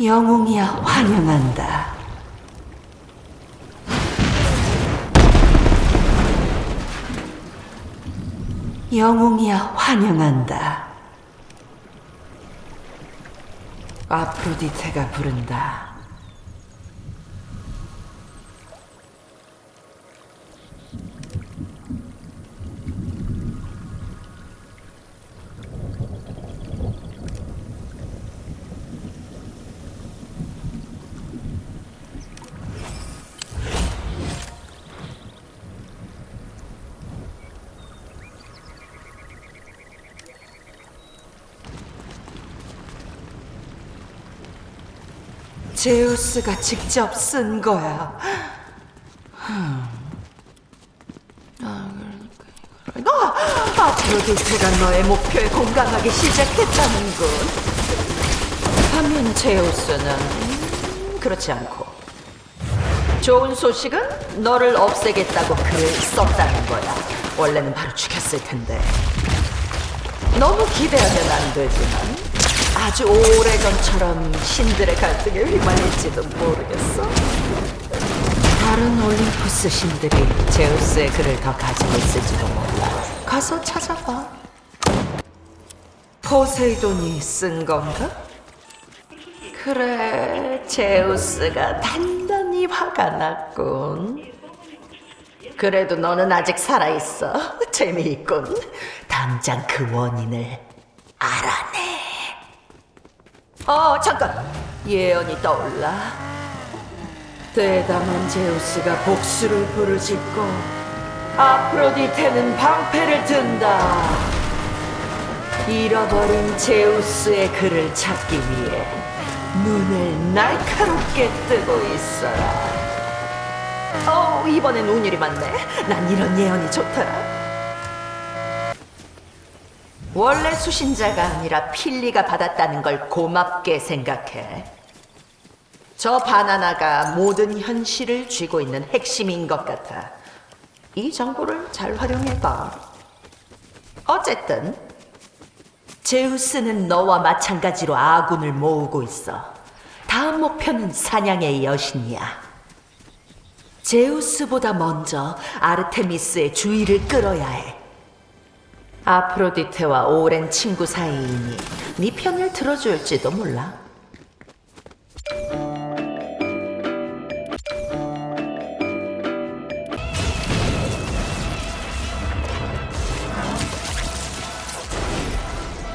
영웅이야 환영한다. 영웅이야 환영한다. 아프로디테가 부른다. 제우스가 직접 쓴 거야. 아, 아프로디테가 너의 목표에 공감하기 시작했다는군. 반면 제우스는 음, 그렇지 않고 좋은 소식은 너를 없애겠다고 글을 썼다는 거야. 원래는 바로 죽였을 텐데. 너무 기대하면 안 되지만 아주 오래전처럼 신들의 갈등에 휘말릴지도 모르겠어. 다른 올림푸스 신들이 제우스의 글을 더 가지고 있을지도 몰라. 가서 찾아봐. 포세이돈이 쓴 건가? 그래, 제우스가 단단히 화가 났군. 그래도 너는 아직 살아있어. 재미있군. 당장 그 원인을 알아내. 어, 잠깐. 예언이 떠올라. 대담한 제우스가 복수를 부르짖고 아프로디테는 방패를 든다. 잃어버린 제우스의 글을 찾기 위해 눈을 날카롭게 뜨고 있어라. 어, 이번엔 운율이 많네. 난 이런 예언이 좋더라. 원래 수신자가 아니라 필리가 받았다는 걸 고맙게 생각해. 저 바나나가 모든 현실을 쥐고 있는 핵심인 것 같아. 이 정보를 잘 활용해봐. 어쨌든 제우스는 너와 마찬가지로 아군을 모으고 있어. 다음 목표는 사냥의 여신이야. 제우스보다 먼저 아르테미스의 주의를 끌어야 해. 아프로디테와 오랜 친구 사이이니 네 편을 들어줄지도 몰라.